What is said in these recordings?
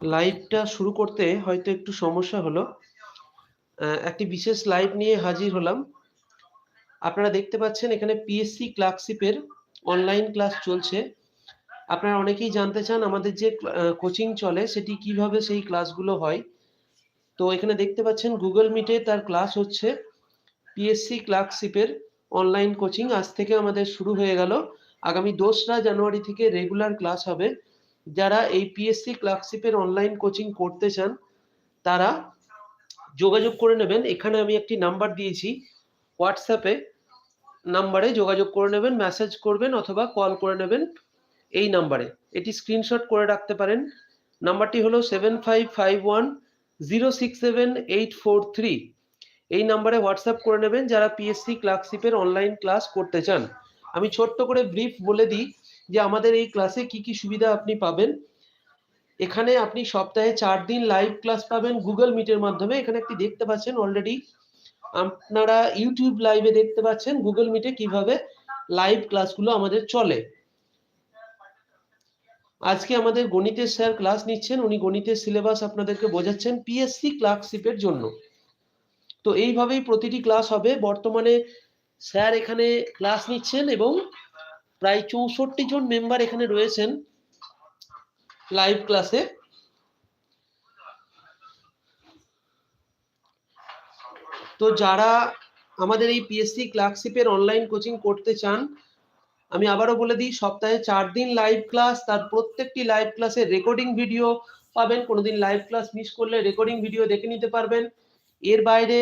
লাইভটা শুরু করতে হয়তো একটু সমস্যা হলো। একটি বিশেষ লাইভ নিয়ে হাজির হলাম। আপনারা দেখতে পাচ্ছেন এখানে পিএসসি ক্লার্কশিপের অনলাইন ক্লাস চলছে। আপনারা অনেকেই জানতে চান আমাদের যে কোচিং চলে, সেটি কীভাবে সেই ক্লাসগুলো হয়। তো এখানে দেখতে পাচ্ছেন গুগল মিটে তার ক্লাস হচ্ছে পিএসসি ক্লার্কশিপের অনলাইন কোচিং আজ থেকে আমাদের শুরু হয়ে গেল। আগামী দোসরা জানুয়ারি থেকে রেগুলার ক্লাস হবে। যারা এই পিএসসি ক্লার্কশিপের অনলাইন কোচিং করতে চান, তারা যোগাযোগ করে নেবেন। এখানে আমি একটি নাম্বার দিয়েছি। হোয়াটসঅ্যাপে নাম্বারে যোগাযোগ করে নেবেন মেসেজ করবেন অথবা কল করে নেবেন এই নাম্বারে এটি স্ক্রিনশট করে রাখতে পারেন। নাম্বারটি হলো seven five five one zero six seven eight four three এই নাম্বারে হোয়াটসঅ্যাপ করে নেবেন যারা পিএসসি ক্লার্কশিপের অনলাইন ক্লাস করতে চান। আমি ছোট্ট করে ব্রিফ বলে দিই। যে আমাদের এই ক্লাসে কি কি সুবিধা আপনি পাবেন। এখানে আপনি সপ্তাহে চার দিন লাইভ ক্লাস পাবেন গুগল মিটের মাধ্যমে। এখানে একটি দেখতে পাচ্ছেন অলরেডি আপনারা ইউটিউব লাইভে দেখতে পাচ্ছেন গুগল মিটে কীভাবে লাইভ ক্লাসগুলো আমাদের চলে। আজকে আমাদের গণিতের স্যার ক্লাস নিচ্ছেন। উনি গণিতের সিলেবাস আপনাদেরকে বোঝাচ্ছেন পিএসসি ক্লার্কশিপের জন্য। তো এইভাবেই প্রতিটি ক্লাস হবে। বর্তমানে স্যার এখানে ক্লাস নিচ্ছেন এবং প্রায় চৌষট্টি জন মেম্বার এখানে রয়েছেন লাইভ ক্লাসে তো যারা আমাদের এই পিএসসি ক্লার্কশিপের অনলাইন কোচিং করতে চান, আমি আবারও বলে দিই, সপ্তাহে চার দিন লাইভ ক্লাস তার প্রত্যেকটি লাইভ ক্লাসের রেকর্ডিং ভিডিও পাবেন। কোনোদিন লাইভ ক্লাস মিস করলে রেকর্ডিং ভিডিও দেখে নিতে পারবেন। এর বাইরে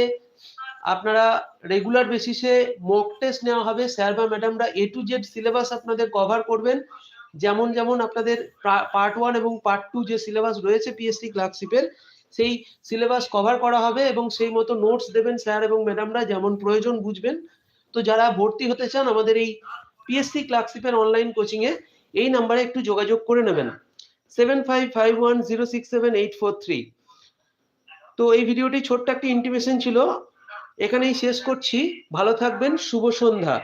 আপনারা রেগুলার বেসিসে মক টেস্ট নেওয়া হবে। স্যার বা ম্যাডামরা এ টু জেড সিলেবাস আপনাদের কভার করবেন। যেমন যেমন আপনাদের পার্ট ওয়ান এবং পার্ট টু যে সিলেবাস রয়েছে পিএসসি ক্লার্কশিপের সেই সিলেবাস কভার করা হবে এবং সেই মতো নোটস দেবেন স্যার এবং ম্যাডামরা যেমন প্রয়োজন বুঝবেন। তো যারা ভর্তি হতে চান আমাদের এই পিএসসি ক্লার্কশিপের অনলাইন কোচিংয়ে এই নাম্বারে একটু যোগাযোগ করে নেবেন। Seven five five one zero six seven eight four three তো এই ভিডিওটি ছোট্ট একটি ইন্টিমেশন ছিল। এখানেই শেষ করছি। ভালো থাকবেন শুভ সন্ধ্যা।